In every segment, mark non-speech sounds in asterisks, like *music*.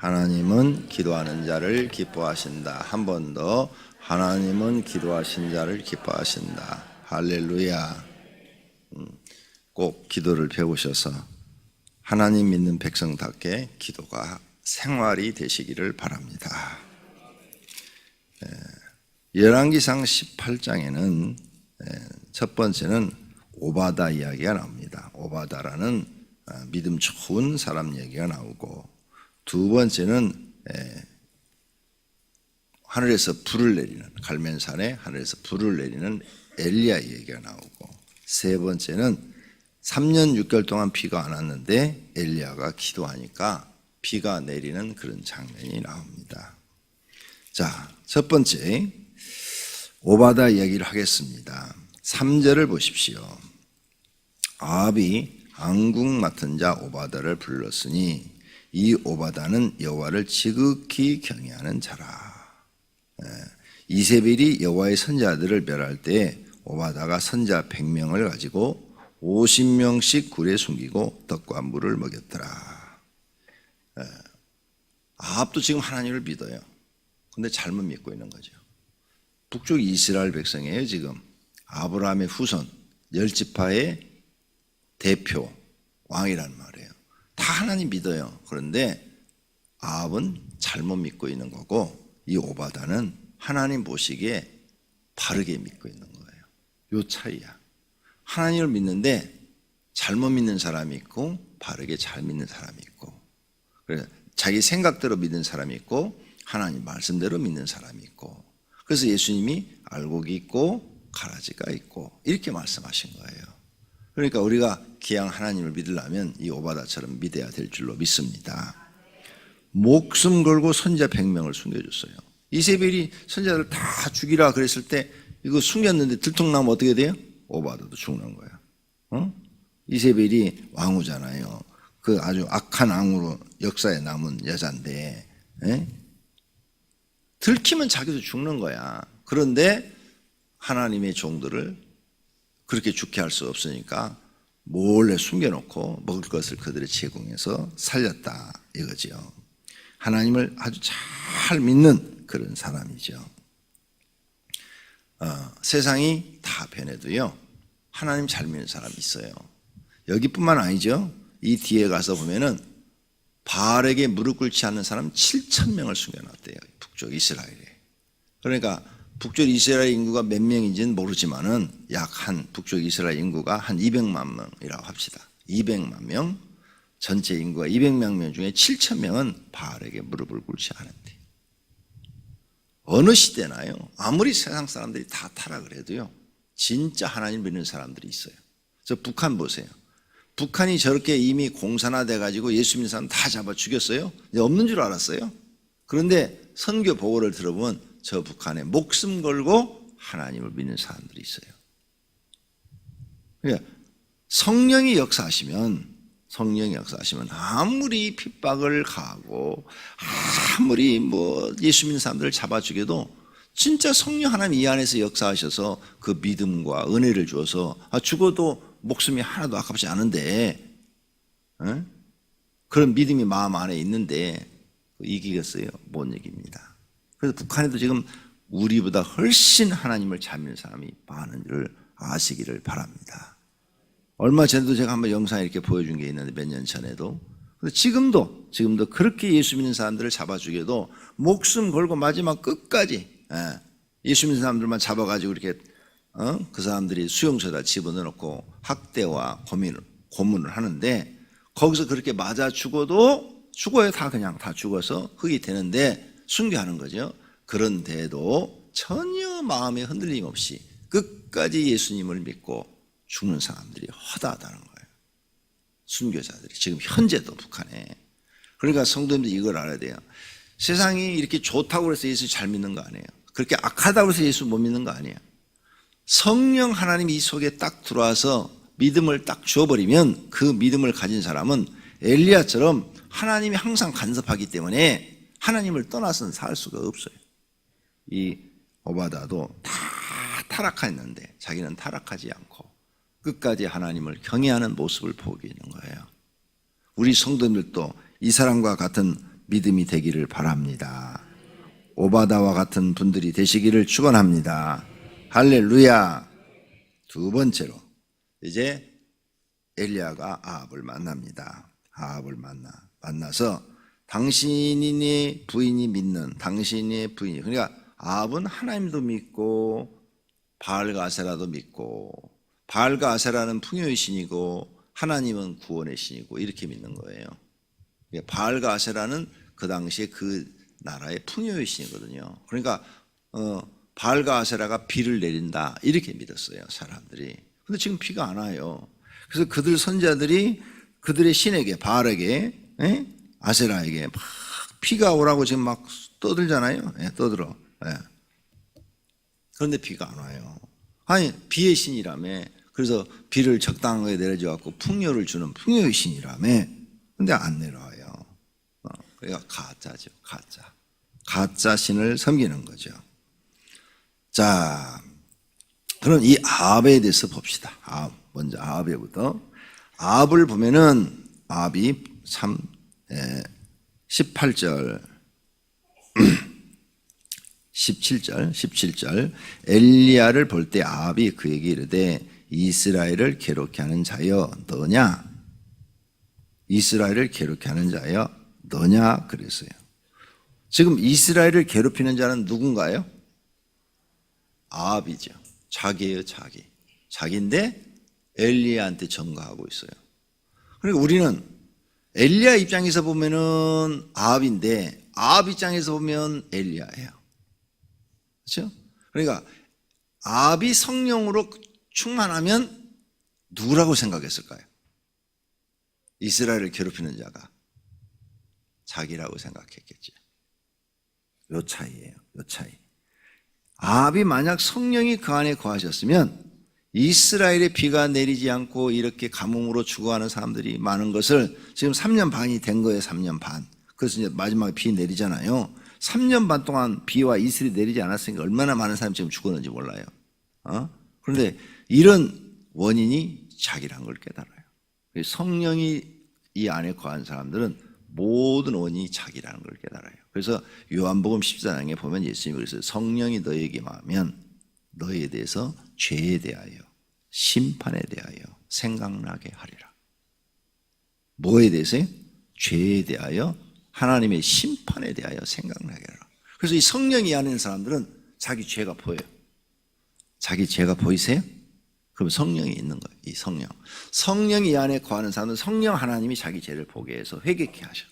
하나님은 기도하는 자를 기뻐하신다. 한 번 더. 하나님은 기도하신 자를 기뻐하신다. 할렐루야. 음, 꼭 기도를 배우셔서 하나님 믿는 백성답게 기도가 생활이 되시기를 바랍니다. 예, 열왕기상 18장에는 예, 첫 번째는 오바다 이야기가 나옵니다. 오바다라는 아, 믿음 좋은 사람 얘기가 나오고 두 번째는 예, 하늘에서 불을 내리는 갈면산에 하늘에서 불을 내리는 엘리야 얘기가 나오고 세 번째는 3년 6개월 동안 비가 안 왔는데 엘리야가 기도하니까 비가 내리는 그런 장면이 나옵니다. 자, 첫 번째 오바다 이야기를 하겠습니다. 3절을 보십시오. 아합이 안국 맡은 자 오바다를 불렀으니 이 오바다는 여호와를 지극히 경외하는 자라. 예, 이세벨이 여호와의 선자들을 멸할 때 오바다가 선자 100명을 가지고 50명씩 굴에 숨기고 떡과 물을 먹였더라. 예, 아합도 지금 하나님을 믿어요. 근데 잘못 믿고 있는 거죠. 북쪽 이스라엘 백성이에요, 지금. 아브라함의 후손, 열 지파의 대표, 왕이란 말이에요. 다 하나님 믿어요. 그런데 아합은 잘못 믿고 있는 거고 이 오바다는 하나님 보시기에 바르게 믿고 있는 거예요. 요 차이야. 하나님을 믿는데 잘못 믿는 사람이 있고 바르게 잘 믿는 사람이 있고 그래서 자기 생각대로 믿는 사람이 있고 하나님 말씀대로 믿는 사람이 있고 그래서 예수님이 알곡이 있고 가라지가 있고 이렇게 말씀하신 거예요. 그러니까 우리가 기양 하나님을 믿으려면 이 오바다처럼 믿어야 될 줄로 믿습니다. 목숨 걸고 선자 100명을 숨겨줬어요. 이세벨이 선자들 다 죽이라 그랬을 때 이거 숨겼는데 들통나면 어떻게 돼요? 오바다도 죽는 거예요. 어? 이세벨이 왕후잖아요. 그 아주 악한 왕으로 역사에 남은 여자인데 에? 들키면 자기도 죽는 거야. 그런데 하나님의 종들을 그렇게 죽게 할 수 없으니까 몰래 숨겨놓고 먹을 것을 그들의 제공해서 살렸다 이거지요. 하나님을 아주 잘 믿는 그런 사람이죠. 어, 세상이 다 변해도요. 하나님 잘 믿는 사람이 있어요. 여기뿐만 아니죠. 이 뒤에 가서 보면은 바알에게 무릎 꿇지 않는 사람 7천 명을 숨겨놨대요. 북쪽 이스라엘에. 그러니까 북쪽 이스라엘 인구가 몇 명인지는 모르지만은 약 한 북쪽 이스라엘 인구가 한 200만 명이라고 합시다. 200만 명 전체 인구가 200만 명 중에 7천 명은 바알에게 무릎을 꿇지 않았대. 어느 시대나요? 아무리 세상 사람들이 다 타락을 해도요. 진짜 하나님 믿는 사람들이 있어요. 저 북한 보세요. 북한이 저렇게 이미 공산화돼 가지고 예수 믿는 사람 다 잡아 죽였어요. 이제 없는 줄 알았어요. 그런데 선교 보고를 들어보면 저 북한에 목숨 걸고 하나님을 믿는 사람들이 있어요. 그러니까 성령이 역사하시면 성령이 역사하시면 아무리 핍박을 가하고 아무리 뭐 예수 믿는 사람들을 잡아 죽여도 진짜 성령 하나님 이 안에서 역사하셔서 그 믿음과 은혜를 주어서 아, 죽어도 목숨이 하나도 아깝지 않은데 에? 그런 믿음이 마음 안에 있는데 이기겠어요? 못 이깁니다. 그래서 북한에도 지금 우리보다 훨씬 하나님을 잘 믿는 사람이 많은 줄 아시기를 바랍니다. 얼마 전에도 제가 한번 영상 이렇게 보여준 게 있는데 몇 년 전에도. 지금도, 지금도 그렇게 예수 믿는 사람들을 잡아 죽여도 목숨 걸고 마지막 끝까지, 예, 예수 믿는 사람들만 잡아가지고 이렇게, 어? 그 사람들이 수용소에다 집어넣고 학대와 고민을, 고문을 하는데 거기서 그렇게 맞아 죽어도 죽어요. 다 그냥 다 죽어서 흙이 되는데 순교하는 거죠. 그런데도 전혀 마음의 흔들림 없이 끝까지 예수님을 믿고 죽는 사람들이 허다하다는 거예요. 순교자들이 지금 현재도 북한에. 그러니까 성도님들 이걸 알아야 돼요. 세상이 이렇게 좋다고 해서 예수 잘 믿는 거 아니에요. 그렇게 악하다고 해서 예수 못 믿는 거 아니에요. 성령 하나님이 이 속에 딱 들어와서 믿음을 딱 주어버리면 그 믿음을 가진 사람은 엘리야처럼 하나님이 항상 간섭하기 때문에 하나님을 떠나서는 살 수가 없어요. 이 오바다도 다 타락했는데 자기는 타락하지 않고 끝까지 하나님을 경외하는 모습을 보이고 있는 거예요. 우리 성도님들도 이 사람과 같은 믿음이 되기를 바랍니다. 오바다와 같은 분들이 되시기를 축원합니다. 할렐루야. 두 번째로 이제 엘리야가 아합을 만납니다. 아합을 만나 만나서 당신이 부인이 믿는 당신의 부인이 그러니까 아합은 하나님도 믿고 바알과 아세라도 믿고 바알과 아세라는 풍요의 신이고 하나님은 구원의 신이고 이렇게 믿는 거예요. 예, 바알과 아세라는 그 당시에 그 나라의 풍요의 신이거든요. 그러니까 어, 바알과 아세라가 비를 내린다 이렇게 믿었어요 사람들이. 근데 지금 비가 안 와요. 그래서 그들 선자들이 그들의 신에게 바알에게 예? 아세라에게 막 비가 오라고 지금 막 떠들잖아요. 예, 떠들어. 예. 그런데 비가 안 와요. 아니 비의 신이라며. 그래서 비를 적당하게 내려줘 갖고 풍요를 주는 풍요의 신이라며. 근데 안 내려와요. 어, 그러니까 가짜죠. 가짜. 가짜 신을 섬기는 거죠. 자, 그럼 이 아합에 대해서 봅시다. 아합. 먼저 아합에부터. 아합을 보면은 아합이 참 예, 18절 17절 17절 엘리야를 볼 때 아합이 그에게 이르되 이스라엘을 괴롭게 하는 자여 너냐 이스라엘을 괴롭게 하는 자여 너냐 그랬어요. 지금 이스라엘을 괴롭히는 자는 누군가요? 아합이죠. 자기예요, 자기. 자기인데 엘리야한테 전가하고 있어요. 그러니까 우리는 엘리야 입장에서 보면은 아합인데 아합 입장에서 보면 엘리야예요. 그렇죠? 그러니까 아합이 성령으로 충만하면 누구라고 생각했을까요? 이스라엘을 괴롭히는 자가 자기라고 생각했겠죠. 요 차이예요. 요 차이. 아합이 만약 성령이 그 안에 거하셨으면 이스라엘에 비가 내리지 않고 이렇게 가뭄으로 죽어가는 사람들이 많은 것을 지금 3년 반이 된 거예요. 3년 반. 그래서 이제 마지막에 비 내리잖아요. 3년 반 동안 비와 이슬이 내리지 않았으니까 얼마나 많은 사람이 지금 죽었는지 몰라요. 어? 그런데 이런 원인이 자기란 걸 깨달아요. 성령이 이 안에 거한 사람들은 모든 원인이 자기라는 걸 깨달아요. 그래서 요한복음 14장에 보면 예수님이 그랬어요. 성령이 너에게 임하면 너에 대해서 죄에 대하여 심판에 대하여 생각나게 하리라. 뭐에 대해서요? 죄에 대하여 하나님의 심판에 대하여 생각나게 하라. 그래서 이 성령이 있는 사람들은 자기 죄가 보여요. 자기 죄가 보이세요? 그럼 성령이 있는 거예요. 이 성령. 성령이 이 안에 거하는 사람은 성령 하나님이 자기 죄를 보게 해서 회개케 하셔.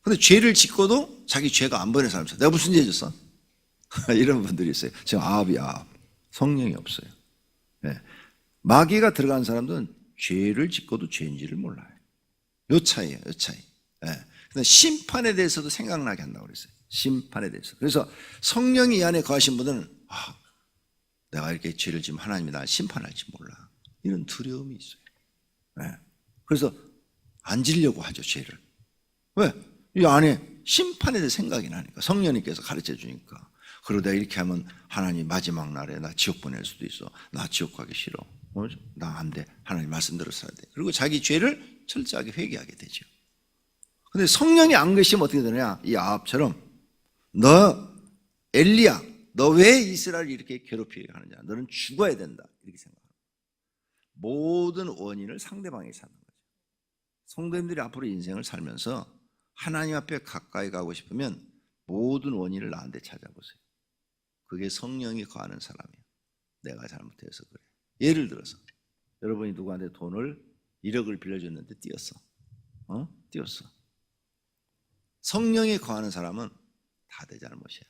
근데 죄를 짓고도 자기 죄가 안 보이는 사람이 있어요. 내가 무슨 죄 졌어? *laughs* 이런 분들이 있어요. 지금 아합이 아합. 성령이 없어요. 네. 마귀가 들어간 사람들은 죄를 짓고도 죄인지를 몰라요. 요 차이예요. 요 차이. 네. 근데 심판에 대해서도 생각나게 한다고 그랬어요. 심판에 대해서. 그래서 성령이 이 안에 거하신 분들은 아, 내가 이렇게 죄를 지면 하나님이 날 심판할지 몰라. 이런 두려움이 있어요. 네. 그래서 안 지려고 하죠, 죄를. 왜? 이 안에 심판에 대해 생각이 나니까. 성령님께서 가르쳐 주니까. 그러다 이렇게 하면 하나님 마지막 날에 나 지옥 보낼 수도 있어. 나 지옥 가기 싫어. 어? 나 안 돼. 하나님 말씀대로 살아야 돼. 그리고 자기 죄를 철저하게 회개하게 되죠. 근데 성령이 안 계시면 어떻게 되느냐? 이 아합처럼 너 엘리야, 너 왜 이스라엘 이렇게 괴롭히게 하느냐? 너는 죽어야 된다. 이렇게 생각합니다. 모든 원인을 상대방이 찾는 거죠. 성도님들이 앞으로 인생을 살면서 하나님 앞에 가까이 가고 싶으면 모든 원인을 나한테 찾아보세요. 그게 성령이 거하는 사람이에요. 내가 잘못해서 그래. 예를 들어서 여러분이 누구한테 돈을 1억을 빌려줬는데 띄었어. 어? 띄었어. 성령이 거하는 사람은 다 내 잘못이야.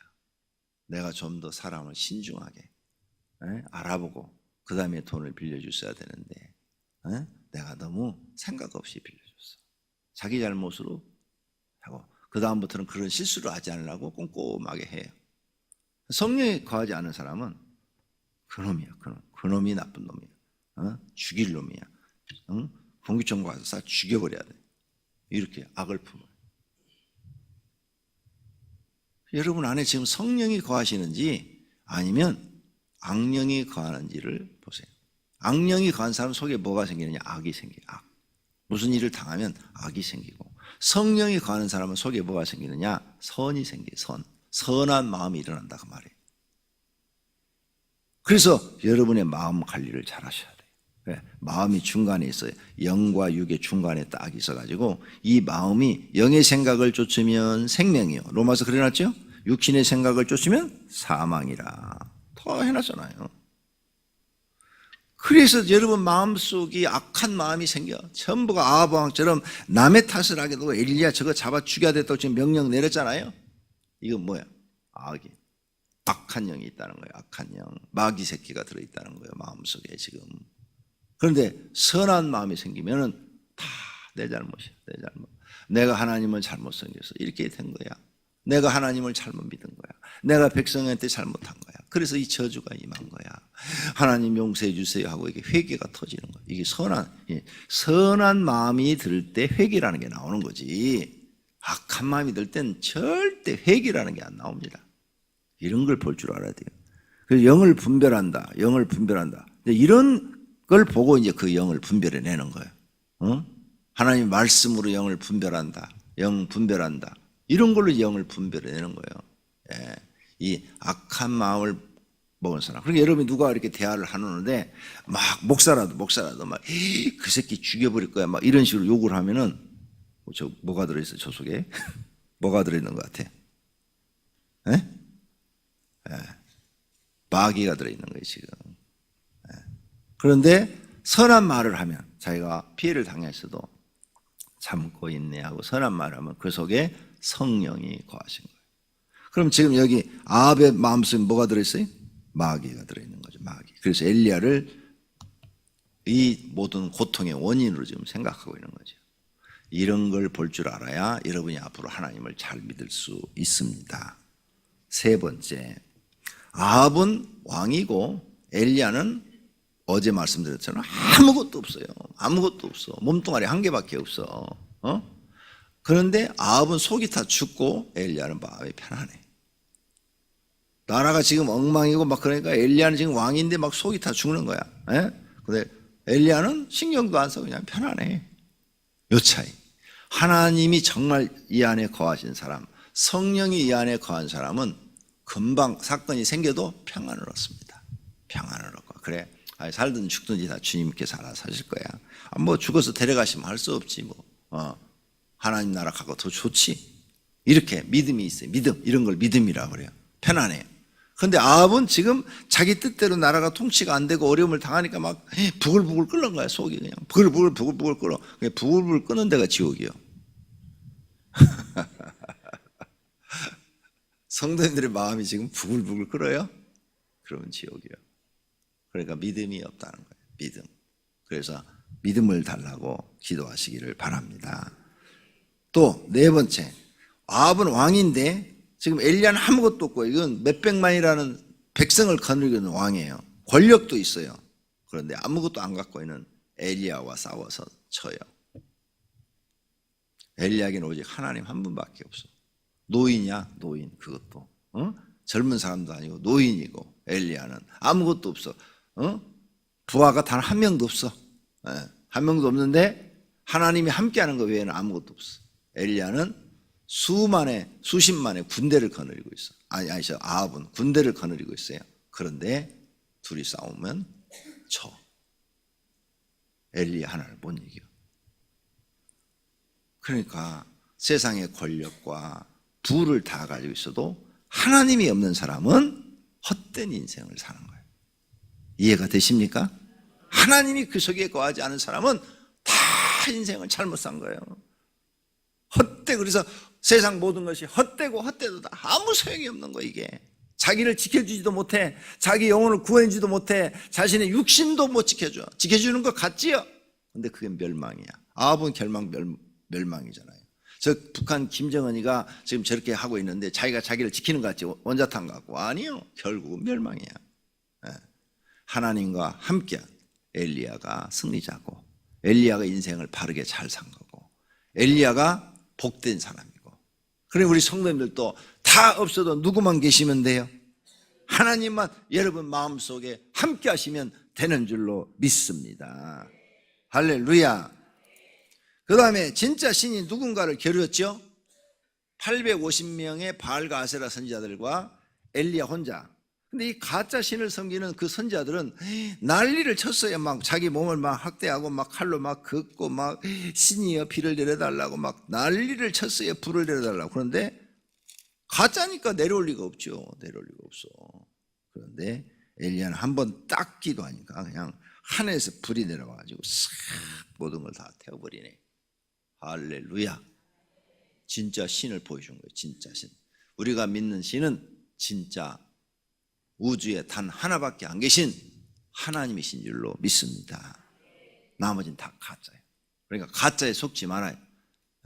내가 좀 더 사람을 신중하게 에? 알아보고 그 다음에 돈을 빌려줬어야 되는데 에? 내가 너무 생각 없이 빌려줬어. 자기 잘못으로 하고 그 다음부터는 그런 실수를 하지 않으려고 꼼꼼하게 해요. 성령이 거하지 않은 사람은 그놈이야, 그놈. 그놈이 나쁜 놈이야. 어? 죽일 놈이야. 응? 공기청구 가서 싹 죽여버려야 돼. 이렇게 악을 품어. 여러분 안에 지금 성령이 거하시는지 아니면 악령이 거하는지를 보세요. 악령이 거한 사람 속에 뭐가 생기느냐? 악이 생겨요. 악. 무슨 일을 당하면 악이 생기고 성령이 거하는 사람은 속에 뭐가 생기느냐? 선이 생겨, 선. 선한 마음이 일어난다 그 말이에요. 그래서 여러분의 마음 관리를 잘 하셔야 돼요. 왜? 마음이 중간에 있어요. 영과 육의 중간에 딱 있어가지고 이 마음이 영의 생각을 쫓으면 생명이요. 로마서 그래놨죠? 육신의 생각을 쫓으면 사망이라. 더 해놨잖아요. 그래서 여러분 마음속이 악한 마음이 생겨. 전부가 아하방처럼 남의 탓을 하게 되고 엘리야 저거 잡아 죽여야 됐다고 지금 명령 내렸잖아요. 이건 뭐야? 악이. 악한 영이 있다는 거예요. 악한 영. 마귀 새끼가 들어있다는 거예요. 마음속에 지금. 그런데 선한 마음이 생기면은 다 내 잘못이야. 내 잘못. 내가 하나님을 잘못 생겨서 이렇게 된 거야. 내가 하나님을 잘못 믿은 거야. 내가 백성한테 잘못한 거야. 그래서 이 저주가 임한 거야. 하나님 용서해 주세요 하고 이게 회개가 터지는 거야. 이게 선한 예, 선한 마음이 들 때 회개라는 게 나오는 거지. 악한 마음이 들 땐 절대 회개라는 게 안 나옵니다. 이런 걸 볼 줄 알아야 돼요. 그래서 영을 분별한다. 영을 분별한다. 이런 걸 보고 이제 그 영을 분별해 내는 거예요. 어? 하나님 말씀으로 영을 분별한다. 영 분별한다. 이런 걸로 영을 분별해 내는 거예요. 예. 이 악한 마음을 먹은 사람. 그러니까 여러분이 누가 이렇게 대화를 하는데 막 목사라도 목사라도 막 그 새끼 죽여버릴 거야. 막 이런 식으로 욕을 하면은 저 뭐가 들어있어 저 속에 *laughs* 뭐가 들어있는 것 같아? 예? 마귀가 들어있는 거예요, 지금. 예. 그런데 선한 말을 하면 자기가 피해를 당했어도 참고 인내하고 선한 말을 하면 그 속에 성령이 거하신 거예요. 그럼 지금 여기 아합의 마음속에 뭐가 들어있어요? 마귀가 들어있는 거죠, 마귀. 그래서 엘리야를 이 모든 고통의 원인으로 지금 생각하고 있는 거죠. 이런 걸 볼 줄 알아야 여러분이 앞으로 하나님을 잘 믿을 수 있습니다. 세 번째, 아합은 왕이고 엘리야는 어제 말씀드렸잖아요. 아무것도 없어요. 아무것도 없어. 몸뚱아리 한 개밖에 없어. 어? 그런데 아합은 속이 다 죽고 엘리야는 마음이 편안해. 나라가 지금 엉망이고 막 그러니까 엘리야는 지금 왕인데 막 속이 다 죽는 거야. 예? 근데 엘리야는 신경도 안 써 그냥 편안해. 요 차이. 하나님이 정말 이 안에 거하신 사람, 성령이 이 안에 거한 사람은 금방 사건이 생겨도 평안을 얻습니다. 평안을 얻고 그래. 아니, 살든 죽든지 다 주님께서 알아서 하실 거야. 아, 뭐 죽어서 데려가시면 할 수 없지 뭐. 어. 하나님 나라 가고 더 좋지. 이렇게 믿음이 있어요. 믿음 이런 걸 믿음이라 그래요. 편안해요. 근데 아합은 지금 자기 뜻대로 나라가 통치가 안 되고 어려움을 당하니까 막 부글부글 끓는 거야 속이 그냥 부글부글 부글부글 끓어. 부글부글 끄는 데가 지옥이요. *laughs* 성도님들의 마음이 지금 부글부글 끓어요? 그러면 지옥이요. 그러니까 믿음이 없다는 거예요. 믿음. 그래서 믿음을 달라고 기도하시기를 바랍니다. 또 네 번째, 아합은 왕인데 지금 엘리야는 아무것도 없고 이건 몇백만이라는 백성을 거느리는 왕이에요. 권력도 있어요. 그런데 아무것도 안 갖고 있는 엘리야와 싸워서 쳐요. 엘리야에게는 오직 하나님 한 분밖에 없어. 노인이야, 노인 그것도. 어? 젊은 사람도 아니고 노인이고 엘리야는 아무것도 없어. 어? 부하가 단 한 명도 없어. 예, 한 명도 없는데 하나님이 함께하는 것 외에는 아무것도 없어. 엘리야는 수만의 수십만의 군대를 거느리고 있어. 아니 아니 저 아합은 군대를 거느리고 있어요. 그런데 둘이 싸우면 쳐. 엘리 하나를 못 이겨. 그러니까 세상의 권력과 부를 다 가지고 있어도 하나님이 없는 사람은 헛된 인생을 사는 거예요. 이해가 되십니까? 하나님이 그 속에 거하지 않은 사람은 다 인생을 잘못 산 거예요. 헛되 그래서 세상 모든 것이 헛되고 헛되도 다 아무 소용이 없는 거 이게. 자기를 지켜주지도 못해. 자기 영혼을 구해주지도 못해. 자신의 육신도 못 지켜줘. 지켜주는 것 같지요? 근데 그게 멸망이야. 아합은 결망 멸, 멸망이잖아요. 저 북한 김정은이가 지금 저렇게 하고 있는데 자기가 자기를 지키는 것 같지 원자탄 갖고 아니요. 결국은 멸망이야. 예. 하나님과 함께한 엘리야가 승리자고 엘리야가 인생을 바르게 잘 산 거고 엘리야가 복된 사람이고 그래 우리 성도님들도 다 없어도 누구만 계시면 돼요? 하나님만 여러분 마음속에 함께 하시면 되는 줄로 믿습니다. 할렐루야. 그 다음에 진짜 신이 누군가를 겨루었죠? 850명의 바알과 아세라 선지자들과 엘리야 혼자. 근데 이 가짜 신을 섬기는 그 선지자들은 난리를 쳤어요. 막 자기 몸을 막 학대하고 막 칼로 막 긋고 막 신이여 비를 내려달라고 막 난리를 쳤어요. 불을 내려달라고. 그런데 가짜니까 내려올 리가 없죠. 내려올 리가 없어. 그런데 엘리야는 한 번 딱 기도하니까 그냥 하늘에서 불이 내려와가지고 싹 모든 걸 다 태워버리네. 할렐루야. 진짜 신을 보여준 거예요. 진짜 신. 우리가 믿는 신은 진짜 우주에 단 하나밖에 안 계신 하나님이신 줄로 믿습니다. 나머지는 다 가짜예요. 그러니까 가짜에 속지 말아요.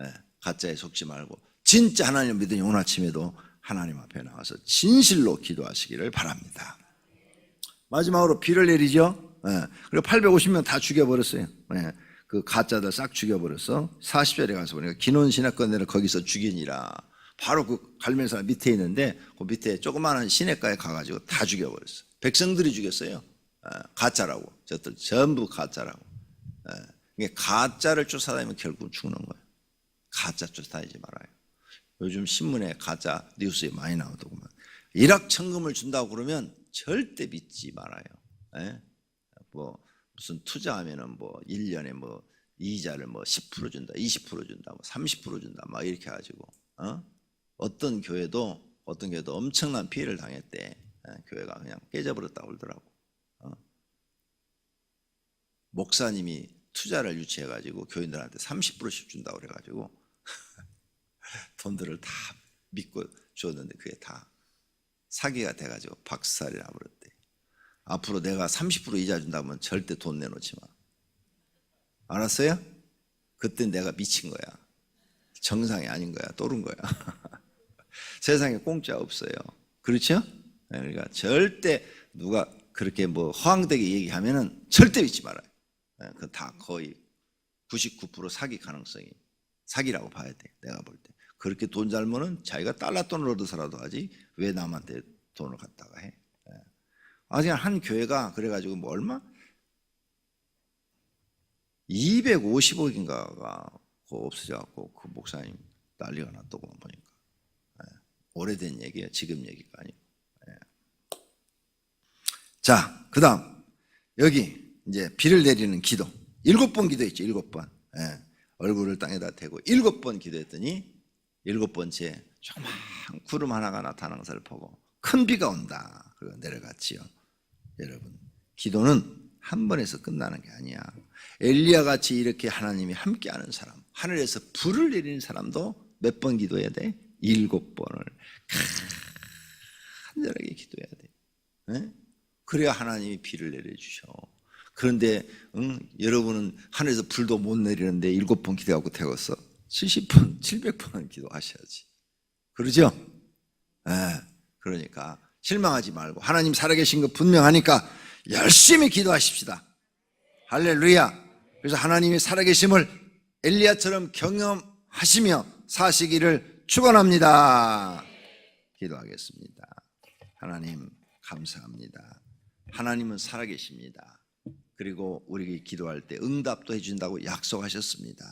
예, 가짜에 속지 말고 진짜 하나님 믿으니 오늘 아침에도 하나님 앞에 나와서 진실로 기도하시기를 바랍니다. 마지막으로 비를 내리죠. 예, 그리고 850명 다 죽여버렸어요. 예, 그 가짜들 싹 죽여버렸어. 40절에 가서 보니까 기논 신학권대를 거기서 죽이니라. 바로 그 갈멜산 밑에 있는데 그 밑에 조그마한 시내가에 가가지고 다 죽여버렸어. 백성들이 죽였어요. 예, 가짜라고. 저들 전부 가짜라고. 예, 이게 가짜를 쫓아다니면 결국 죽는 거예요. 가짜 쫓아다니지 말아요. 요즘 신문에 가짜 뉴스에 많이 나오더구만. 일확천금을 준다고 그러면 절대 믿지 말아요. 예? 뭐 무슨 투자하면은 뭐 1년에 뭐 이자를 뭐 10% 준다, 20% 준다, 뭐 30% 준다, 막 이렇게 해가지고 어? 어떤 교회도 어떤 교회도 엄청난 피해를 당했대. 예, 교회가 그냥 깨져버렸다고 그러더라고. 어? 목사님이 투자를 유치해가지고 교인들한테 30%씩 준다고 그래가지고 *laughs* 돈들을 다 믿고 줬는데 그게 다 사기가 돼가지고 박살이 나버렸대. 앞으로 내가 30% 이자 준다면 절대 돈 내놓지 마. 알았어요? 그때 내가 미친 거야. 정상이 아닌 거야. 또른 거야. *laughs* 세상에 공짜 없어요. 그렇죠? 네, 그러니까 절대 누가 그렇게 뭐 허황되게 얘기하면은 절대 믿지 말아요. 그 다 거의 99% 사기 가능성이 사기라고 봐야 돼. 내가 볼 때. 그렇게 돈잘 버는 자기가 달러 돈을 얻어서라도 하지 왜 남한테 돈을 갖다가 해? 예. 아직 한 교회가 그래가지고 뭐 얼마? 250억인가가 없어져갖고 그 목사님 난리가 났다고 보니까 예. 오래된 얘기예요. 지금 얘기가 아니고. 예. 자, 그 다음 여기 이제 비를 내리는 기도 일곱 번 기도했죠. 일곱 번. 예. 얼굴을 땅에다 대고 일곱 번 기도했더니 일곱 번째 조그만 구름 하나가 나타나는 것을 보고 큰 비가 온다. 그리고 내려갔지요. 여러분, 기도는 한 번에서 끝나는 게 아니야. 엘리야 같이 이렇게 하나님이 함께하는 사람, 하늘에서 불을 내리는 사람도 몇 번 기도해야 돼? 일곱 번을 간절하게 기도해야 돼. 예? 그래야 하나님이 비를 내려주셔. 그런데 응, 여러분은 하늘에서 불도 못 내리는데 일곱 번 기도하고 태웠어. 70번, 700번은 기도하셔야지. 그러죠? 예, 그러니까 실망하지 말고 하나님 살아계신 거 분명하니까 열심히 기도하십시다. 할렐루야. 그래서 하나님이 살아계심을 엘리야처럼 경험하시며 사시기를 축원합니다. 기도하겠습니다. 하나님 감사합니다. 하나님은 살아계십니다. 그리고 우리 기도할 때 응답도 해준다고 약속하셨습니다.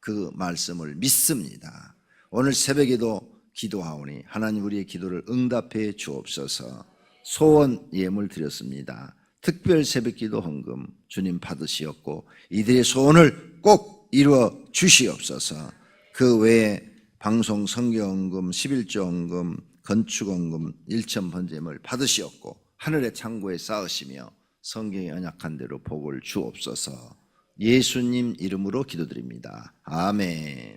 그 말씀을 믿습니다. 오늘 새벽에도 기도하오니 하나님 우리의 기도를 응답해 주옵소서. 소원 예물 드렸습니다. 특별 새벽 기도 헌금 주님 받으시었고 이들의 소원을 꼭 이루어 주시옵소서. 그 외에 방송 성경헌금, 11조 헌금, 건축헌금, 일천 번제물 받으시었고 하늘의 창고에 쌓으시며 성경에 언약한 대로 복을 주옵소서. 예수님 이름으로 기도드립니다. 아멘.